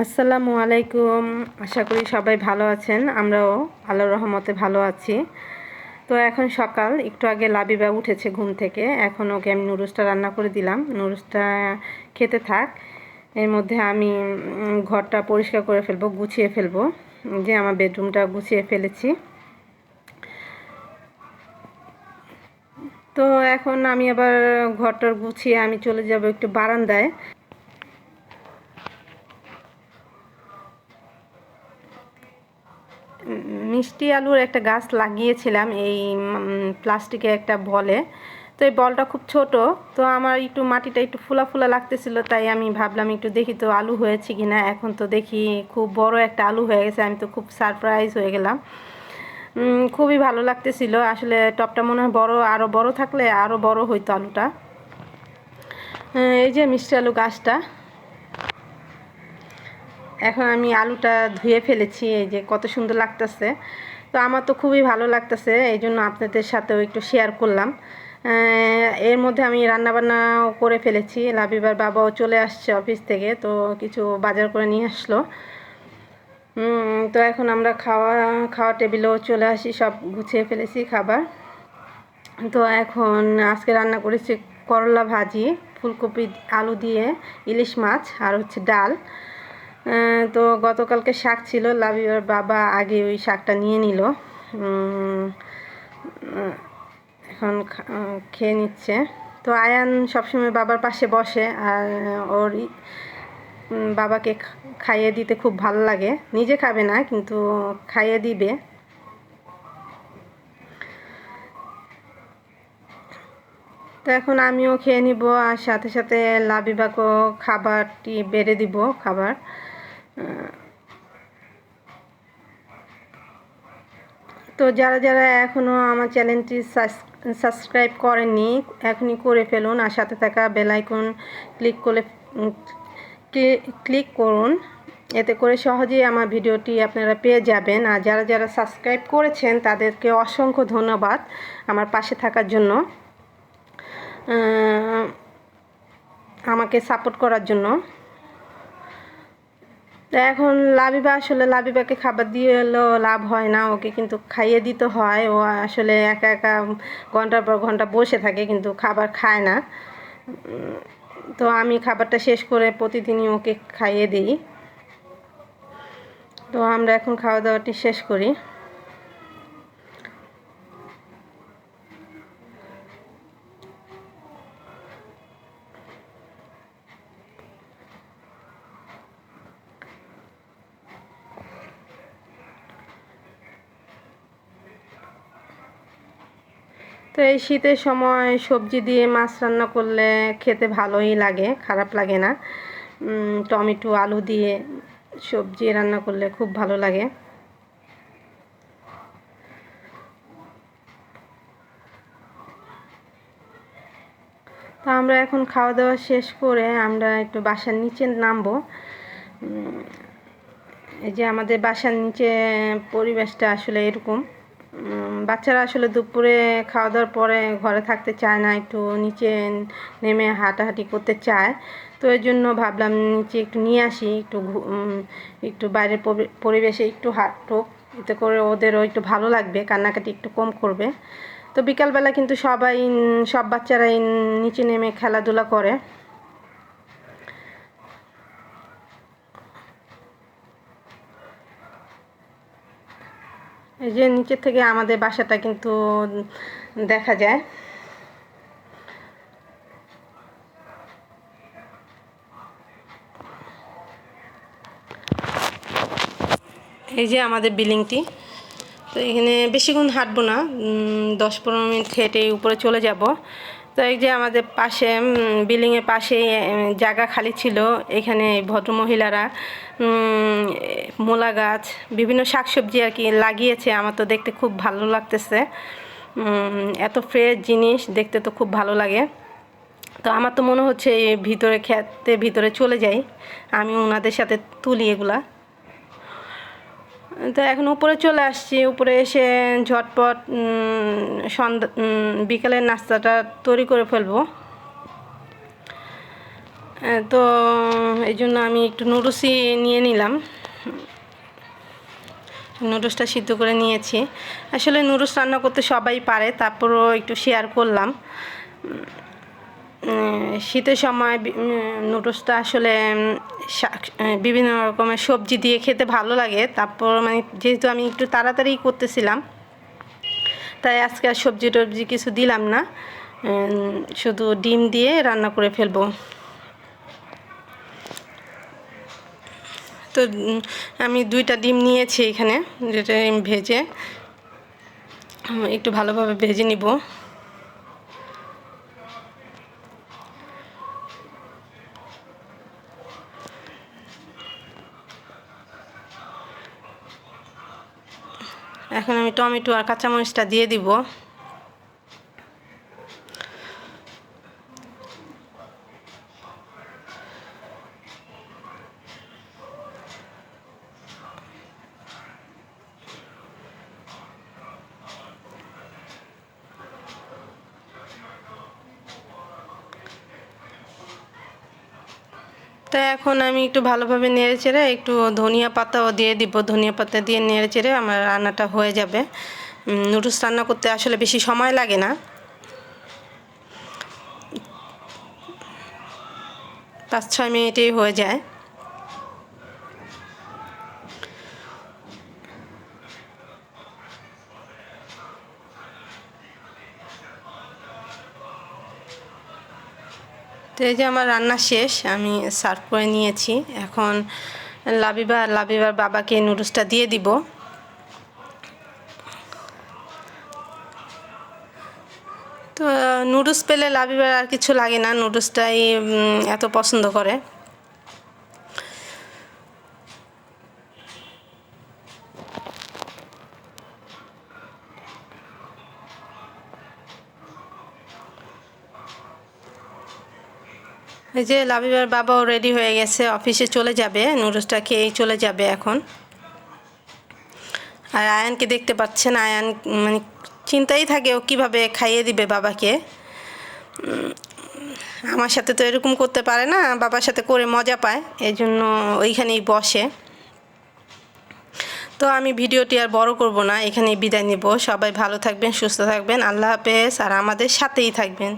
আসসালামু আলাইকুম। আশা করি সবাই ভালো আছেন। আমরাও আল্লাহর রহমতে ভালো আছি। তো এখন সকাল, একটু আগে লাবিবা উঠেছে ঘুম থেকে। এখন ওকে আমি নুডলসটা রান্না করে দিলাম। নুডলসটা খেতে থাক। এর মধ্যে আমি ঘরটা পরিষ্কার করে ফেলব, গুছিয়ে ফেলব। যে আমার বেডরুমটা গুছিয়ে ফেলেছি। তো এখন আমি আবার ঘরটার গুছিয়ে আমি চলে যাব একটু বারান্দায়। মিষ্টি আলুর একটা গাছ লাগিয়েছিলাম এই প্লাস্টিকের একটা বলে। তো এই বলটা খুব ছোট, তো আমার একটু মাটিটা একটু ফুলা ফুলা লাগতেছিল, তাই আমি ভাবলাম একটু দেখি তো আলু হয়েছে কি না এখন তো দেখি খুব বড় একটা আলু হয়ে গেছে, আমি তো খুব সারপ্রাইজ হয়ে গেলাম। খুবই ভালো লাগতেছিল, আসলে টপটা মনে হয় বড় আরও বড় থাকলে আরও বড় হইতো আলুটা। এই যে মিষ্টি আলু গাছটা। এখন আমি আলুটা ধুয়ে ফেলেছি, এই যে কত সুন্দর লাগতেছে। তো আমার তো খুবই ভালো লাগতেছে, এই জন্য আপনাদের সাথেও একটু শেয়ার করলাম। এর মধ্যে আমি রান্নাবান্নাও করে ফেলেছি, লাবিবার বাবাও চলে আসছে অফিস থেকে, তো কিছু বাজার করে নিয়ে আসলো। তো এখন আমরা খাওয়া খাওয়া টেবিলেও চলে আসি, সব গুছিয়ে ফেলেছি খাবার। তো এখন আজকে রান্না করেছি করলা ভাজি, ফুলকপি আলু দিয়ে, ইলিশ মাছ, আর হচ্ছে ডাল। তো গতকালকে শাক ছিল লাবিবার বাবা আগে ওই শাকটা নিয়ে নিল। এখন খেয়ে নিচ্ছে। তো আয়ান সবসময় বাবার পাশে বসে আর ওর বাবাকে খাইয়ে দিতে খুব ভালো লাগে। নিজে খাবে না, কিন্তু খাইয়ে দিবে। তো এখন আমিও খেয়ে নিব আর সাথে সাথে লাবিবাকেও খাবারটি বেড়ে দিব, খাবার। তো যারা যারা এখনও আমার চ্যানেলটি সাবস্ক্রাইব করেননি, এখনই করে ফেলুন আর সাথে থাকা বেল আইকন ক্লিক করে ক্লিক করুন। এতে করে সহজেই আমার ভিডিওটি আপনারা পেয়ে যাবেন। আর যারা যারা সাবস্ক্রাইব করেছেন, তাদেরকে অসংখ্য ধন্যবাদ আমার পাশে থাকার জন্য। আমাকে সাপোর্ট করার জন্য। এখন লাবিবা আসলে লাবিবাকে খাবার দিয়ে এলো লাভ হয় না, ওকে কিন্তু খাইয়ে দিতে হয়। ও আসলে একা একা ঘণ্টার পর ঘণ্টা বসে থাকে, কিন্তু খাবার খায় না। তো আমি খাবারটা শেষ করে প্রতিদিনই ওকে খাইয়ে দিই। তো আমরা এখন খাওয়া দাওয়াটি শেষ করি। তো এই শীতের সময় সবজি দিয়ে মাছ রান্না করলে খেতে ভালোই লাগে, খারাপ লাগে না। টমেটো, আলু দিয়ে সবজি রান্না করলে খুব ভালো লাগে। তো আমরা এখন খাওয়া দাওয়া শেষ করে আমরা একটু বাসার নিচে নামবো। এই যে আমাদের বাসার নিচে পরিবেশটা আসলে এরকম। বাচ্চারা আসলে দুপুরে খাওয়া দাওয়ার পরে ঘরে থাকতে চায় না, একটু নিচে নেমে হাঁটাহাঁটি করতে চায়। তো এর জন্য ভাবলাম নিচে একটু নিয়ে আসি, একটু একটু বাইরের পরিবেশে একটু হাঁটুক এতে করে ওদেরও একটু ভালো লাগবে, কান্নাকাটি একটু কম করবে। তো বিকালবেলা কিন্তু সবাই, সব বাচ্চারাই নিচে নেমে খেলাধুলা করে। এই যে নিচে থেকে আমাদের বাসাটা কিন্তু দেখা যায়। এই যে আমাদের বিল্ডিংটি। তো এখানে বেশিক্ষণ হাঁটবো না দশ পনেরো মিনিট হেঁটে উপরে চলে যাব। তো এই যে আমাদের পাশে বিল্ডিংয়ের পাশে জায়গা খালি ছিল। এখানে ভদ্রমহিলারা মূলা গাছ, বিভিন্ন শাকসবজি আর কি লাগিয়েছে। আমার তো দেখতে খুব ভালো লাগতেছে। এত ফ্রেশ জিনিস দেখতে তো খুব ভালো লাগে। তো আমার তো মনে হচ্ছে ভিতরে খেতে ভিতরে চলে যাই। আমি ওনাদের সাথে তুলি এগুলা। তো এখন উপরে চলে আসছি, উপরে এসে ঝটপট সন্ধ্যা বিকালের নাস্তাটা তৈরি করে ফেলব। তো এই জন্য আমি একটু নুডলসই নিয়ে নিলাম। নুডলসটা সিদ্ধ করে নিয়েছি। আসলে নুডলস রান্না করতে সবাই পারে, তারপরও একটু শেয়ার করলাম। শীতের সময় নুডলসটা আসলে বিভিন্ন রকমের সবজি দিয়ে খেতে ভালো লাগে। তারপর মানে যেহেতু আমি একটু তাড়াতাড়ি করতেছিলাম, তাই আজকে আর সবজি টবজি কিছু দিলাম না। শুধু ডিম দিয়ে রান্না করে ফেলব। তো আমি দুইটা ডিম নিয়েছি এখানে, যেটা ভেজে, একটু ভালোভাবে ভেজে নিব। এখন আমি টমেটো আর কাঁচামরিচটা দিয়ে দিব। তো এখন আমি একটু ভালোভাবে নেড়ে চেড়ে একটু ধনিয়া পাতাও দিয়ে দিব। ধনিয়া পাতা দিয়ে নেড়ে চেড়ে আমার রান্নাটা হয়ে যাবে। নুডলস রান্না করতে আসলে বেশি সময় লাগে না। পাঁচ ছয় মিনিটেই হয়ে যায়। তো এই যে আমার রান্না শেষ, আমি সার্ভ করে নিয়েছি। এখন লাবিবা, লাবিবার বাবাকে নুডলসটা দিয়ে দিব। তো নুডলস পেলে লাবিবার আর কিছু লাগে না, নুডলসটাই এত পছন্দ করে। এই যে লাবিবার বাবাও রেডি হয়ে গেছে অফিসে চলে যাবে নুডলসটা খেয়েই চলে যাবে এখন। আর আয়ানকে দেখতে পাচ্ছেন, আয়ান মানে চিন্তাই থাকে ও কীভাবে খাইয়ে দিবে বাবাকে। আমার সাথে তো এরকম করতে পারে না, বাবার সাথে করে মজা পায় এই জন্য ওইখানেই বসে। তো আমি ভিডিওটি আর বড় করব না, এখানেই বিদায় নিব। সবাই ভালো থাকবেন, সুস্থ থাকবেন, আল্লাহ হাফেজ, আর আমাদের সাথেই থাকবেন।